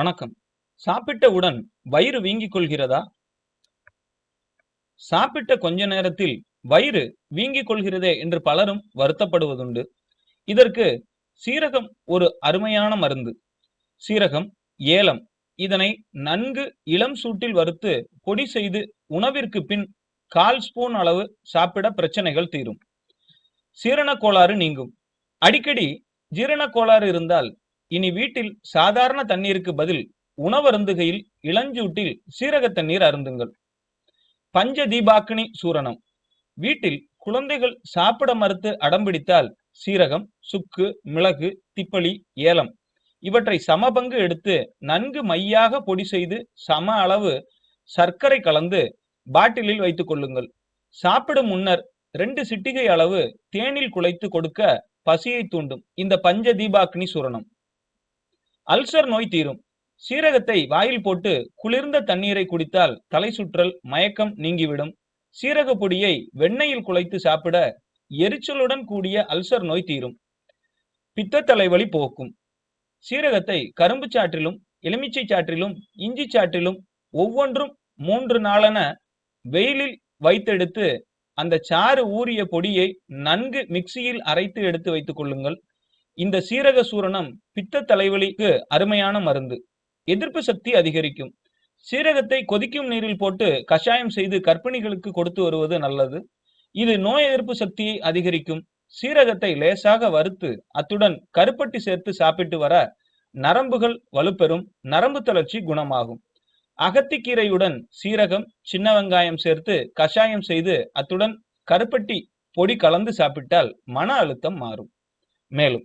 வணக்கம். சாப்பிட்டவுடன் வயிறு வீங்கிக் கொள்கிறதா? சாப்பிட்ட கொஞ்ச நேரத்தில் வயிறு வீங்கிக் கொள்கிறதே என்று பலரும் வருத்தப்படுவதுண்டு. இதற்கு சீரகம் ஒரு அருமையான மருந்து. சீரகம் ஏலம் இதனை நன்கு இளம் சூட்டில் வறுத்து பொடி செய்து உணவிற்கு பின் கால் ஸ்பூன் அளவு சாப்பிட பிரச்சனைகள் தீரும். சீரண கோளாறு நீங்கும். அடிக்கடி ஜீரண கோளாறு இருந்தால் இனி வீட்டில் சாதாரண தண்ணீருக்கு பதில் உணவருந்துகையில் இளஞ்சூட்டில் சீரக தண்ணீர் அருந்துங்கள். பஞ்ச தீபாக்கினி சூரணம். வீட்டில் குழந்தைகள் சாப்பிட மறுத்து அடம்பிடித்தால் சீரகம் சுக்கு மிளகு திப்பளி ஏலம். இவற்றை சமபங்கு எடுத்து நன்கு மையாக பொடி செய்து சம அளவு சர்க்கரை கலந்து பாட்டிலில் வைத்துக் கொள்ளுங்கள். சாப்பிடும் முன்னர் ரெண்டு சிட்டிகை அளவு தேனில் குழைத்து கொடுக்க பசியை தூண்டும். இந்த பஞ்ச தீபாக்னி சூரணம். அல்சர் நோய் தீரும். சீரகத்தை வாயில் போட்டு குளிர்ந்த தண்ணீரை குடித்தால் தலை சுற்றல் மயக்கம் நீங்கிவிடும். சீரக பொடியை வெண்ணெயில் குழைத்து சாப்பிட எரிச்சலுடன் கூடிய அல்சர் நோய் தீரும். பித்த தலைவலி போக்கும். சீரகத்தை கரும்பு சாற்றிலும் எலுமிச்சை சாற்றிலும் இஞ்சி சாற்றிலும் ஒவ்வொன்றும் மூன்று நாளென வெயிலில் வைத்தெடுத்து அந்த சாறு ஊறிய பொடியை நன்கு மிக்சியில் அரைத்து எடுத்து வைத்துக் கொள்ளுங்கள். இந்த சீரக சூரணம் பித்த தலைவலிக்கு அருமையான மருந்து. எதிர்ப்பு சக்தி அதிகரிக்கும். சீரகத்தை கொதிக்கும் நீரில் போட்டு கஷாயம் செய்து கர்ப்பிணிகளுக்கு கொடுத்து வருவது நல்லது. இது நோய் எதிர்ப்பு சக்தியை அதிகரிக்கும். சீரகத்தை லேசாக வறுத்து அத்துடன் கருப்பட்டி சேர்த்து சாப்பிட்டு வர நரம்புகள் வலுப்பெறும். நரம்பு தளர்ச்சி குணமாகும். அகத்திக்கீரையுடன் சீரகம் சின்ன வெங்காயம் சேர்த்து கஷாயம் செய்து அத்துடன் கருப்பட்டி பொடி கலந்து சாப்பிட்டால் மன அழுத்தம் மாறும். மேலும்